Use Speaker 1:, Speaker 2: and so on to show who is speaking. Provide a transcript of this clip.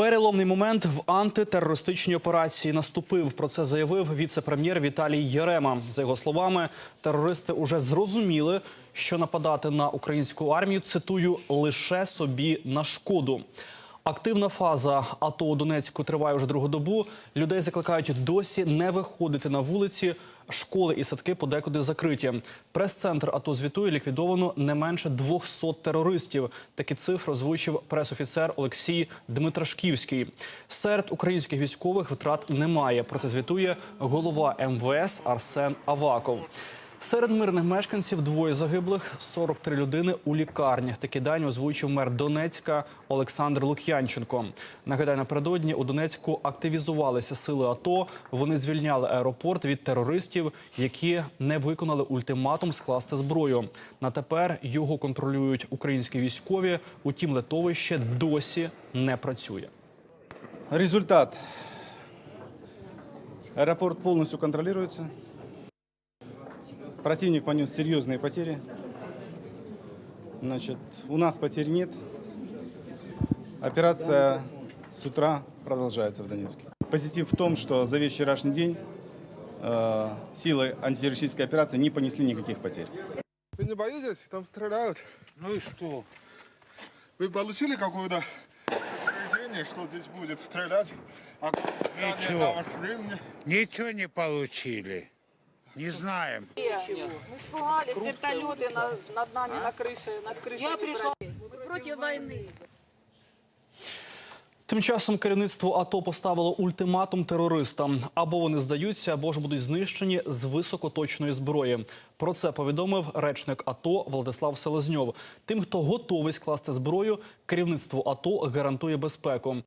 Speaker 1: Переломний момент в антитерористичній операції наступив. Про це заявив віце-прем'єр Віталій Єрема. За його словами, терористи уже зрозуміли, що нападати на українську армію цитую лише собі на шкоду. Активна фаза АТО у Донецьку триває вже другу добу. Людей закликають досі не виходити на вулиці. Школи і садки подекуди закриті. Прес-центр АТО звітує ліквідовано не менше 200 терористів. Такі цифри озвучив пресофіцер Олексій Дмитрашківський. Серед українських військових втрат немає. Про це звітує голова МВС Арсен Аваков. Серед мирних мешканців двоє загиблих, 43 людини у лікарнях. Такі дані озвучив мер Донецька Олександр Лук'янченко. Нагадаю, напередодні у Донецьку активізувалися сили АТО. Вони звільняли аеропорт від терористів, які не виконали ультиматум скласти зброю. На тепер його контролюють українські військові. Утім, литовище досі не працює.
Speaker 2: Результат. Аэропорт полностью контролируется. Противник понес серьезные потери. Значит, у нас потерь нет. Операция с утра продолжается в Донецке. Позитив в том, что за весь вчерашний день э, силы антитеррористической операции не понесли никаких потерь.
Speaker 3: Вы не боитесь? Там стреляют.
Speaker 4: Ну и что?
Speaker 3: Вы получили какое-то предупреждение, что здесь будет стрелять? А
Speaker 4: Ничего. Ничего не получили. Не знаем.
Speaker 5: Мы испугались, вертолеты на- над нами на крыше, над крышей. Я пришла. Мы против войны.
Speaker 1: Тим часом керівництво АТО поставило ультиматум терористам: або вони здаються, або ж будуть знищені з високоточної зброї. Про це повідомив речник АТО Владислав Селезньов. Тим, хто готовий скласти зброю, керівництво АТО гарантує безпеку.